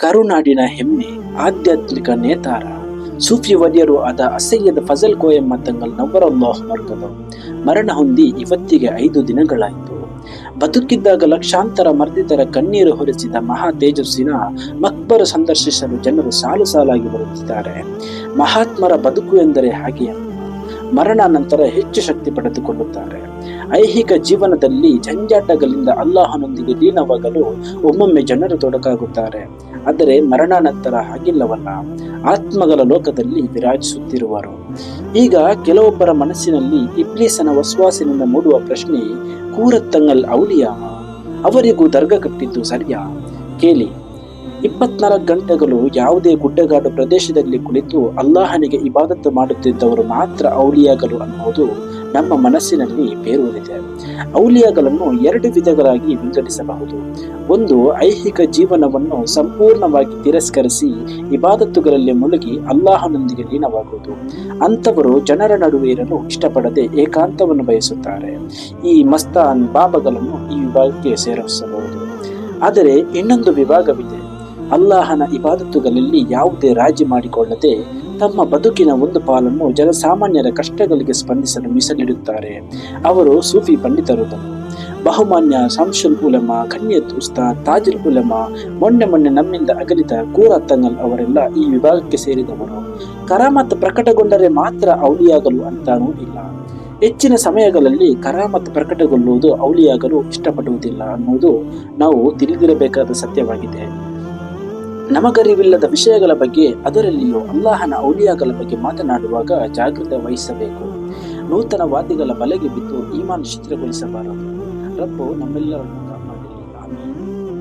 ಕರುನಾಡಿನ ಹೆಮ್ಮೆ, ಆಧ್ಯಾತ್ಮಿಕ ನೇತಾರ, ಸೂಫಿ ವರ್ಯರು ಆದ ಅಸಹ್ಯದ ಫಜಲ್ ಕೋಯಂ ಮತ್ತಂಗಲ್ ನವರಲ್ಲಾಹ್ ವರ್ಗದ ಮರಣ ಹೊಂದಿ ಇವತ್ತಿಗೆ ಐದು ದಿನಗಳಾಯಿತು. ಬದುಕಿದ್ದಾಗ ಲಕ್ಷಾಂತರ ಮರ್ದಿತರ ಕಣ್ಣೀರು ಹೊರಿಸಿದ ಮಹಾ ತೇಜಸ್ಸಿನ ಮಕ್ಬರ ಸಂದರ್ಶಿಸಲು ಜನರು ಸಾಲು ಸಾಲಾಗಿ ಬರುತ್ತಿದ್ದಾರೆ. ಮಹಾತ್ಮರ ಬದುಕು ಎಂದರೆ ಹಾಗೆ ಮರಣ ನಂತರ ಹೆಚ್ಚು ಶಕ್ತಿ ಪಡೆದುಕೊಳ್ಳುತ್ತಾರೆ. ಐಹಿಕ ಜೀವನದಲ್ಲಿ ಜಂಜಾಟಗಳಿಂದ ಅಲ್ಲಾಹನೊಂದಿಗೆ ಲೀನವಾಗಲು ಒಮ್ಮೊಮ್ಮೆ ಜನರು ತೊಡಕಾಗುತ್ತಾರೆ. ಆದರೆ ಮರಣಾನಂತರ ಹಾಗಿಲ್ಲವಲ್ಲ. ಆತ್ಮಗಳ ಲೋಕದಲ್ಲಿ ವಿರಾಜಿಸುತ್ತಿರುವರು. ಈಗ ಕೆಲವೊಬ್ಬರ ಮನಸ್ಸಿನಲ್ಲಿ ಇಬ್ಲೀಸನ ವಸ್ವಾಸಿನಿಂದ ಮೂಡುವ ಪ್ರಶ್ನೆ, ಕೂರತ್ತಂಗಲ್ ಔಲಿಯಾಮ ಅವರಿಗೂ ದರ್ಗ ಕಟ್ಟಿದ್ದು ಸರಿಯಾ? ಕೇಳಿ. ಇಪ್ಪತ್ನಾಲ್ಕು ಗಂಟೆಗಳು ಯಾವುದೇ ಗುಡ್ಡಗಾಡು ಪ್ರದೇಶದಲ್ಲಿ ಕುಳಿತು ಅಲ್ಲಾಹನಿಗೆ ಇಬಾದತ್ತು ಮಾಡುತ್ತಿದ್ದವರು ಮಾತ್ರ ಔಲಿಯಾಗಲು ಅನ್ನುವುದು ನಮ್ಮ ಮನಸ್ಸಿನಲ್ಲಿ ಬೇರೂರಿದೆ. ಔಲಿಯಾಗಲನ್ನು ಎರಡು ವಿಧಗಳಾಗಿ ವಿಂಗಡಿಸಬಹುದು. ಒಂದು, ಐಹಿಕ ಜೀವನವನ್ನು ಸಂಪೂರ್ಣವಾಗಿ ತಿರಸ್ಕರಿಸಿ ಇಬಾದತ್ತುಗಳಲ್ಲಿ ಮುಳುಗಿ ಅಲ್ಲಾಹನೊಂದಿಗೆ ಲೀನವಾಗುವುದು. ಅಂಥವರು ಜನರ ನಡುವೆ ಇರಲು ಇಷ್ಟಪಡದೆ ಏಕಾಂತವನ್ನು ಬಯಸುತ್ತಾರೆ. ಈ ಮಸ್ತಾನ್ ಬಾಬಗಳನ್ನು ಈ ವಿಭಾಗಕ್ಕೆ ಸೇರಿಸಬಹುದು. ಆದರೆ ಇನ್ನೊಂದು ವಿಭಾಗವಿದೆ. ಅಲ್ಲಾಹನ ಇಬಾದತ್ತುಗಳಲ್ಲಿ ಯಾವುದೇ ರಾಜಿ ಮಾಡಿಕೊಳ್ಳದೆ ತಮ್ಮ ಬದುಕಿನ ಒಂದು ಪಾಲನ್ನು ಜನಸಾಮಾನ್ಯರ ಕಷ್ಟಗಳಿಗೆ ಸ್ಪಂದಿಸಲು ಮೀಸಲಿಡುತ್ತಾರೆ. ಅವರು ಸೂಫಿ ಪಂಡಿತರು ಬಹುಮಾನ್ಯ ಸಂಶುಲ್ ಉಲಮ, ಖನ್ಯತ್ ಉಸ್ತಾದ್ ತಾಜಿಲ್ ಉಲಮ, ಮೊನ್ನೆ ಮೊನ್ನೆ ನಮ್ಮಿಂದ ಅಗಲಿದ ಕೂರ ತಂಗಲ್ ಅವರೆಲ್ಲ ಈ ವಿಭಾಗಕ್ಕೆ ಸೇರಿದವರು. ಕರಾಮತ್ ಪ್ರಕಟಗೊಂಡರೆ ಮಾತ್ರ ಅವಳಿಯಾಗಲು ಅಂತಾನೂ ಇಲ್ಲ ಹೆಚ್ಚಿನ ಸಮಯಗಳಲ್ಲಿ ಕರಾಮತ್ ಪ್ರಕಟಗೊಳ್ಳುವುದು ಔಲಿಯಾಗಲು ಇಷ್ಟಪಡುವುದಿಲ್ಲ ಅನ್ನುವುದು ನಾವು ತಿಳಿದಿರಬೇಕಾದ ಸತ್ಯವಾಗಿದೆ. ನಮಗರಿವಿಲ್ಲದ ವಿಷಯಗಳ ಬಗ್ಗೆ, ಅದರಲ್ಲಿಯೂ ಅಲ್ಲಾಹನ ಔಲಿಯಾಗಳ ಬಗ್ಗೆ ಮಾತನಾಡುವಾಗ ಜಾಗೃತೆ ವಹಿಸಬೇಕು. ನೂತನ ನೂತನವಾದಿಗಳ ಬಲೆಗೆ ಬಿದ್ದು ಈಮಾನ್ ಚಿತ್ರಗೊಳಿಸಬಾರದು ರಬ್ಬು ನಮ್ಮೆಲ್ಲರನ್ನು ಕಾಪಾಡಲಿ ಆಮೇಲೆ